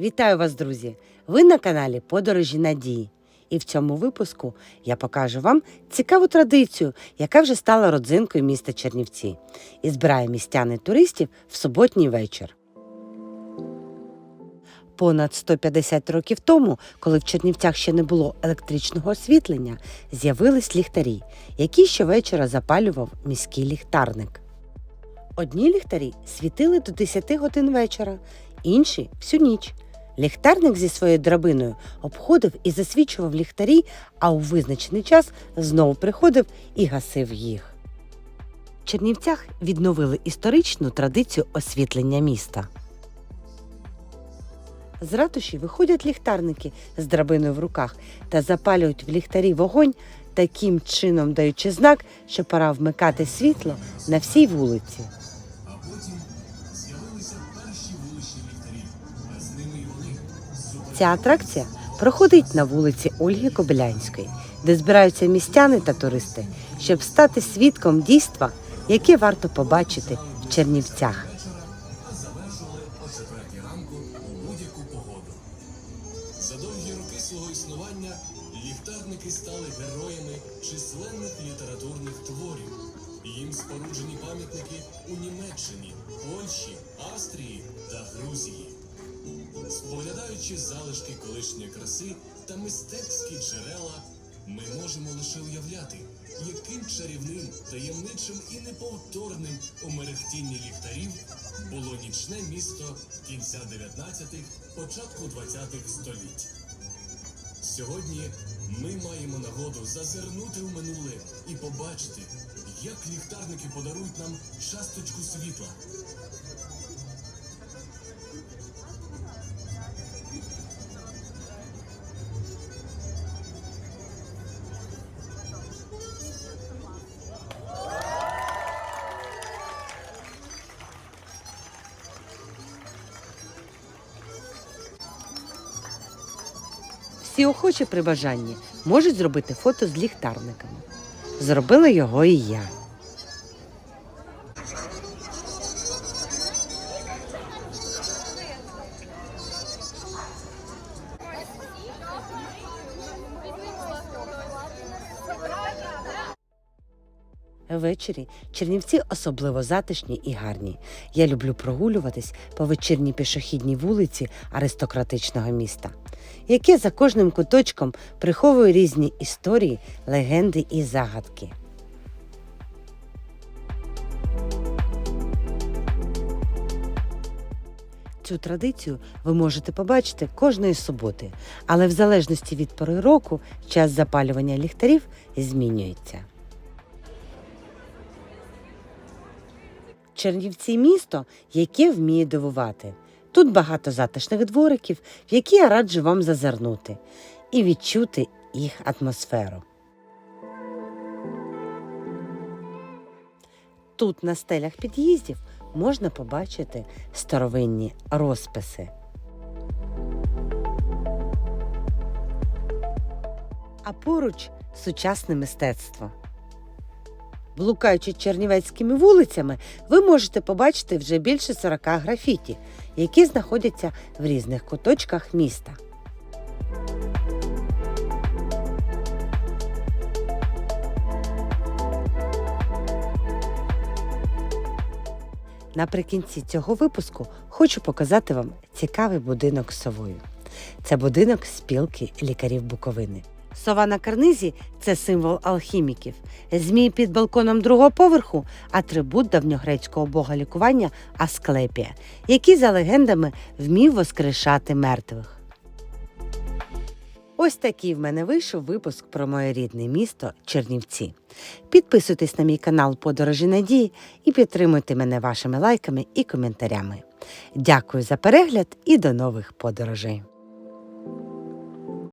Вітаю вас, друзі! Ви на каналі Подорожі Надії. І в цьому випуску я покажу вам цікаву традицію, яка вже стала родзинкою міста Чернівці і збирає містян і туристів в суботній вечір. Понад 150 років тому, коли в Чернівцях ще не було електричного освітлення, з'явились ліхтарі, які щовечора запалював міський ліхтарник. Одні ліхтарі світили до 10 годин вечора, інші всю ніч. Ліхтарник зі своєю драбиною обходив і засвічував ліхтарі, а у визначений час знову приходив і гасив їх. В Чернівцях відновили історичну традицію освітлення міста. З ратуші виходять ліхтарники з драбиною в руках та запалюють в ліхтарі вогонь, таким чином даючи знак, що пора вмикати світло на всій вулиці. Ця атракція проходить на вулиці Ольги Кобилянської, де збираються містяни та туристи, щоб стати свідком дійства, яке варто побачити в Чернівцях. За довгі роки свого існування ліхтарники стали героями численних літературних творів. Їм споруджені пам'ятники у Німеччині, Польщі, Австрії та Грузії. Споглядаючи залишки колишньої краси та мистецькі джерела, ми можемо лише уявляти, яким чарівним, таємничим і неповторним у мерехтінні ліхтарів було нічне місто кінця 19-х, початку 20-х століть. Сьогодні ми маємо нагоду зазирнути в минуле і побачити, як ліхтарники подарують нам часточку світла. Всі охочі при бажанні можуть зробити фото з ліхтарниками. Зробила його і я. Ввечері Чернівці особливо затишні і гарні. Я люблю прогулюватись по вечірній пішохідній вулиці аристократичного міста, яке за кожним куточком приховує різні історії, легенди і загадки. Цю традицію ви можете побачити кожної суботи, але в залежності від пори року час запалювання ліхтарів змінюється. Чернівці місто, яке вміє дивувати. Тут багато затишних двориків, в які я раджу вам зазирнути і відчути їх атмосферу. Тут на стелях під'їздів можна побачити старовинні розписи. А поруч сучасне мистецтво. Блукаючи чернівецькими вулицями, ви можете побачити вже більше 40 графіті, які знаходяться в різних куточках міста. Наприкінці цього випуску хочу показати вам цікавий будинок совою. Це будинок спілки лікарів Буковини. Сова на карнизі це символ алхіміків. Змій під балконом другого поверху атрибут давньогрецького бога лікування Асклепія, який, за легендами, вмів воскрешати мертвих. Ось такий в мене вийшов випуск про моє рідне місто Чернівці. Підписуйтесь на мій канал Подорожі Надії і підтримуйте мене вашими лайками і коментарями. Дякую за перегляд і до нових подорожей!